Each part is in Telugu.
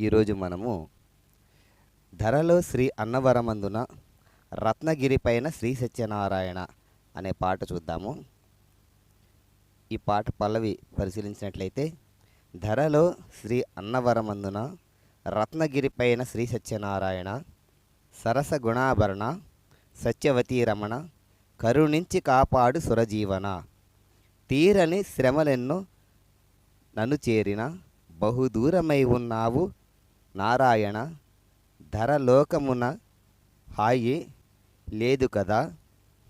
ఈరోజు మనము ధరలో శ్రీ అన్నవరమందున రత్నగిరి పైన శ్రీ సత్యనారాయణ అనే పాట చూద్దాము. ఈ పాట పల్లవి పరిశీలించినట్లయితే ధరలో శ్రీ అన్నవరమందున రత్నగిరి పైన శ్రీ సత్యనారాయణ సరస గుణాభరణ సత్యవతీ రమణ కరుణించి కాపాడు సురజీవన తీరని శ్రమలెన్నో నన్ను చేరిన బహుదూరమై ఉన్నావు నారాయణ ధరలోకమున హాయి లేదు కదా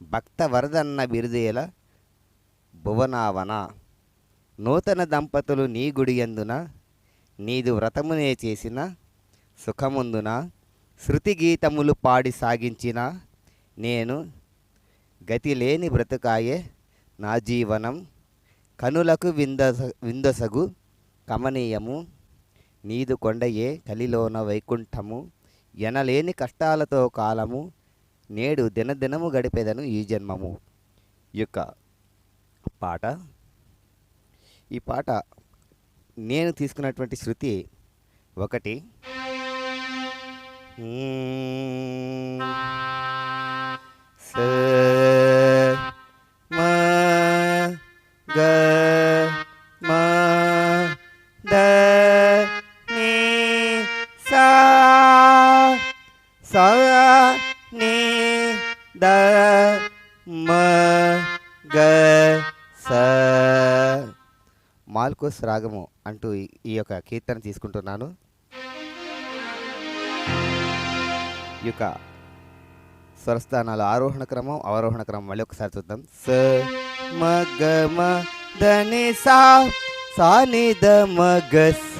భక్త వరదన్న బిరుదేల భువనావన. నూతన దంపతులు నీ గుడి ఎందున నీదు వ్రతమునే చేసిన సుఖముందున శృతి గీతములు పాడి సాగించిన నేను గతిలేని బ్రతుకాయే నా జీవనం. కనులకు విందస విందసగు కమనీయము. నీదు కొండయే కలిలోన వైకుంఠము ఎనలేని కష్టాలతో కాలము నేడు దినదినము గడిపేదను ఈ జన్మము యొక్క పాట ఈ పాట నేను తీసుకున్నటువంటి శృతి ఒకటి మ్మ్. ద మ గ స మాల్కోస్ రాగము అంటూ ఈ- యొక్క కీర్తన తీసుకుంటున్నాను. ఈ యొక్క స్వరస్థానాలు ఆరోహణ క్రమం అవరోహణ క్రమం. మళ్ళీ ఒకసారి చూద్దాం. స మ గ మ ద ని సా సా ని ద మ గ స.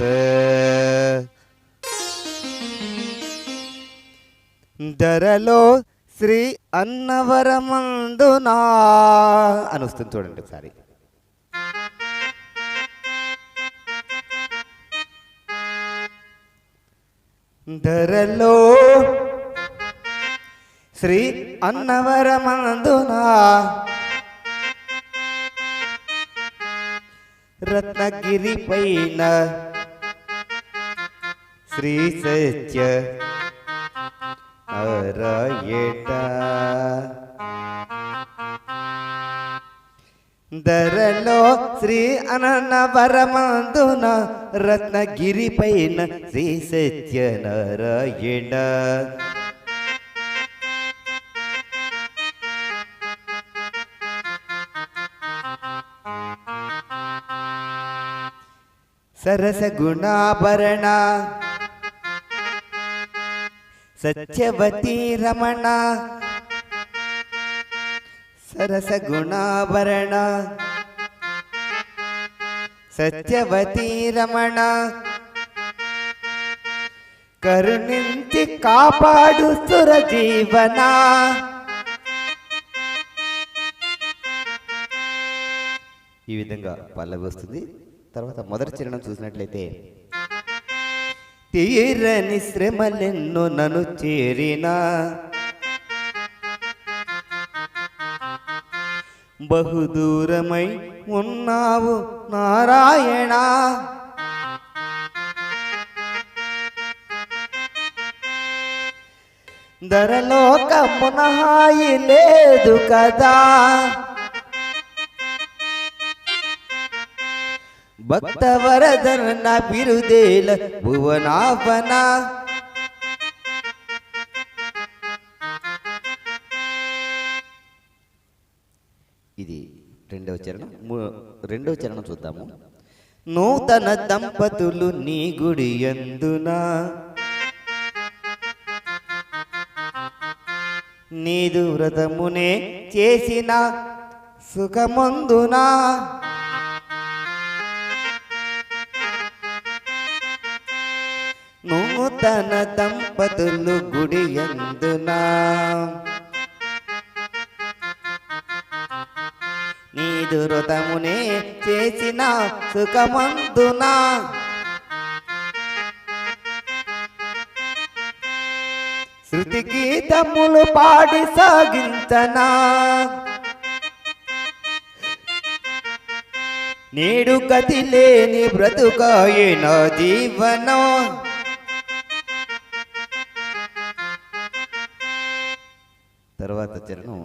దరలో శ్రీ అన్నవరమందునా అని వస్తుంది చూడండి ఒకసారి. ధరలో శ్రీ అన్నవరమందునా? రత్నగిరి పైన శ్రీ సత్య అరయట ధరలో శ్రీ అనన్నవరమందున రత్నగిరి పైన శ్రీ సత్యనారాయణ సరస గుణాభరణ సత్యవతి రమణ సరస గుణాభరణ సత్యవతి రమణ కరుణించి కాపాడు సురజీవన. ఈ విధంగా పల్లవి వస్తుంది. తర్వాత మొదటి చరణం చూసినట్లయితే తీరని శ్రమలెన్నో నన్ను చేరినా. బహుదూరమై ఉన్నావు నారాయణ. ధరలోక పునహాయి లేదు కదా. భక్త వరదన బిరుదేల భువనాపనా ఇది రెండవ చరణం. మూ- రెండవ చరణం చూద్దాము. నూతన దంపతులు నీ గుడి ఎందునా? నీదు వ్రతమునే చేసిన సుఖమందునా? నూతన దంపతులు గుడి ఎందునా? నీ దురతమునే చేసిన సుఖమందునా? శృతి గీతములు పాడి సాగించనా? నేడు గతి లేని జీవనం. తర్వాత చరణం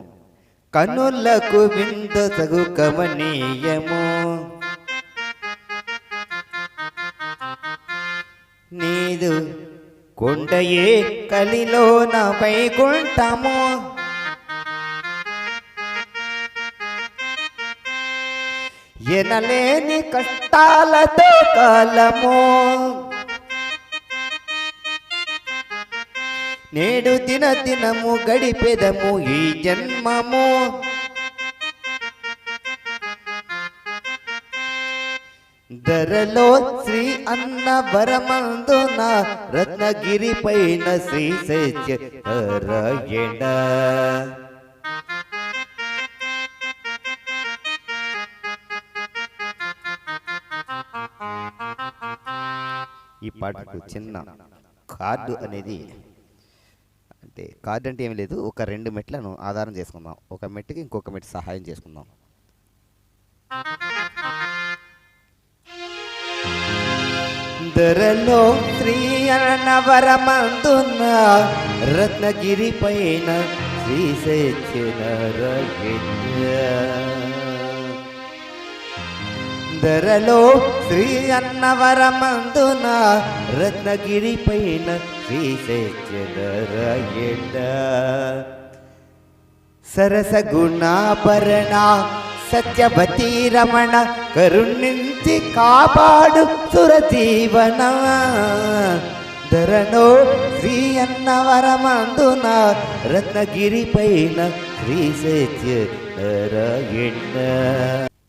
కనులకు విందు సగు కమనీయము నీదు కొండయే కలిలో నా వైకుంఠము ఎనలేని కష్టాలతో కాలము నేడు దిన దినము గడిపెదము ఈ జన్మము. ధరలో శ్రీ అన్న వరమందున రత్నగిరి పైన శ్రీ సత్య ఈ పాటకు చిన్న కార్డు అనేది అంటే కార్డు అంటే ఏమి లేదు. ఒక రెండు మెట్లను ఆధారం చేసుకుందాం. ఒక మెట్టుకి ఇంకొక మెట్టు సహాయం చేసుకుందాం. ధరలో శ్రీ అన్నవరమందున్న రత్నగిరి పైన శ్రీ సత్యనారాయణ. ధరలో శ్రీ అన్నవరమందున రత్నగిరి పైన శ్రీ సత్యనారాయణ సరస గుణాభరణ సత్యవతి రమణ కరుణించి కాపాడు సురజీవన. ధరణో శ్రీ అన్నవరమందున రత్నగిరి పైన శ్రీ సత్య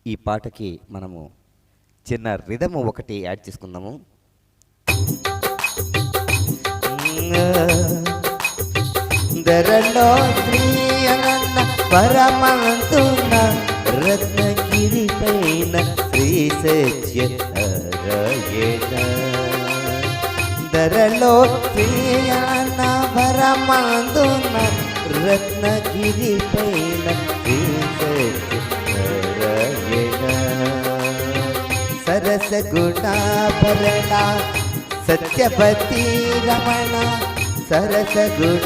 ఈ పాటకి మనము చిన్న రిధము ఒకటి యాడ్ చేసుకుందాము. ధరలో శ్రీ అనంత పరమంతున్న రత్నగిరి పైన శ్రీ సత్య ధరలో శ్రీ పరమంతున్న రత్నగిరి పైన శ్రీ సత్య సరసగుణాభరణ సత్యపతి రమణ సరసగుణాభరణ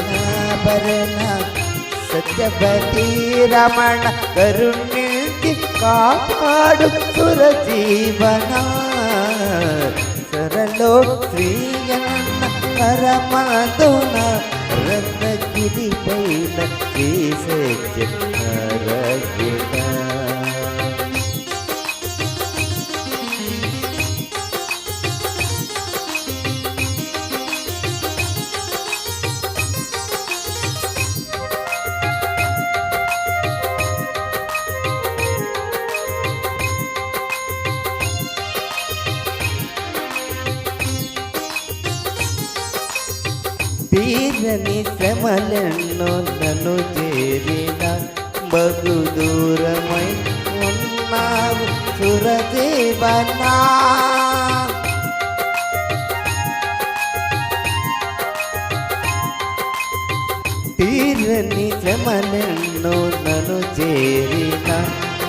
సత్యపతి రమణ కరుణించి కాపాడు సురజీవన. సరలో శ్రీయన్న పరమాదున రత్నగిరి పైన శ్రీ సత్య నారాయణ శ్రమలెన్నో నన్ను చేరిన బగు దూరమై ఉన్నావు సురదేవనా తీరని శ్రమలెన్నో నన్ను చేరిన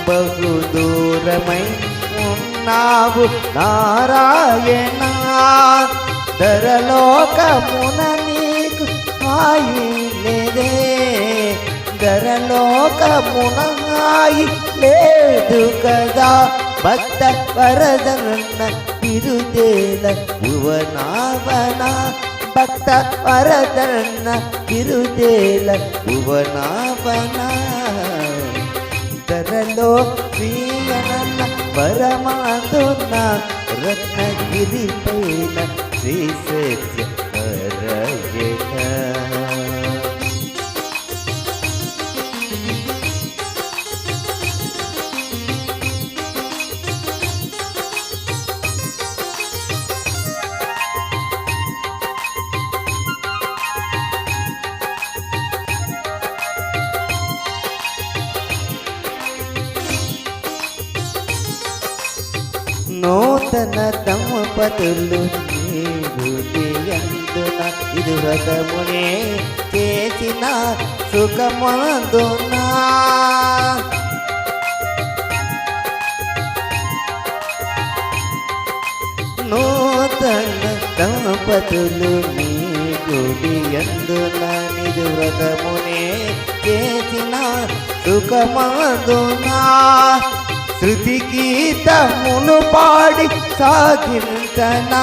బహు దూరమై ఉన్నావు. నారాయణ ధరలోకమున నీకు హాయి లేదే ధరలోకమున హాయి లేదు కదా భక్త వరదన్న తిరుదేల భువనావన భక్త వరదన్న తిరుదేల భువనావన ధరలో శ్రీయనన్న పరమాదున్న రత్నగిరి పైన శ్రీ సత్య నూతన దంపతులు అందున ఇది వ్రతమునే చేసిన సుఖమందునా. నూతన దంపతులు నీ గుడి అందున నిజ వ్రతమునే చేసిన సుఖమందునా. శృతి గీతమును పాడి సాగింతనా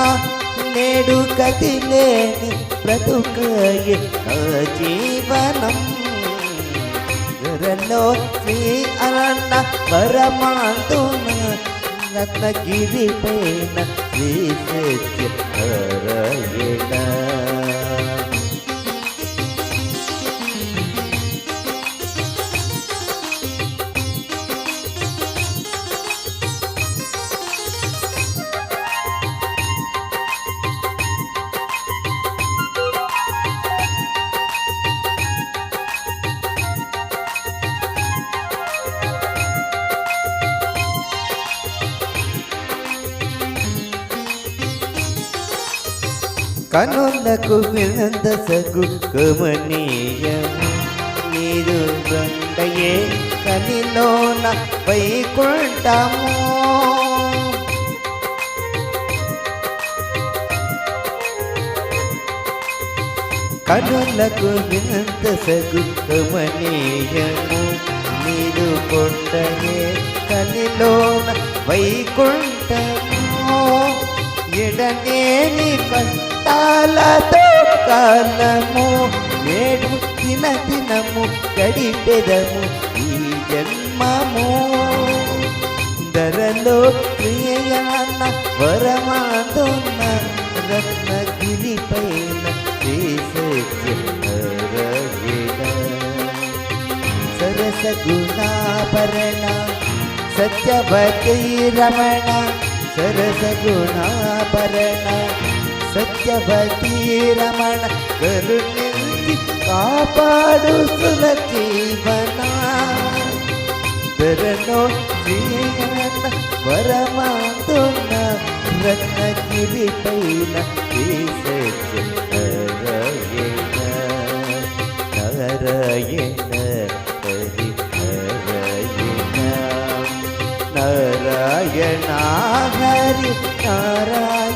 నేడు కది లేని బ్రతుకయే జీవనం. ధరలో శ్రీ అన్న పరమాంతున రత్నగిరి పైన శ్రీ సత్య కనులకు వినంద సగు కమనీయము నీరు గంటయే కనిలోన వైకుంఠము. కనులకు వినందసగు కమనీయము నీరు కొండయే కనిలోన వైకుంఠము. ఎడనేని కష్టాలతో కాలము నేడు దిన దినము గడిపెదము ఈ జన్మము. ధరలో ప్రియయాన వరమాదున్న రత్నగిరి పైన సరస గుణాభరణ సత్యవతి రమణ సరస గుణాభరణ. సత్యవతి రమణ కరుణించి కాపాడు సుల జీవన ధరలో జీవన వరమాతున్న రత్నగిరి పైన నారాయణ హరి నారాయణ నారాయణ హరి నారాయణ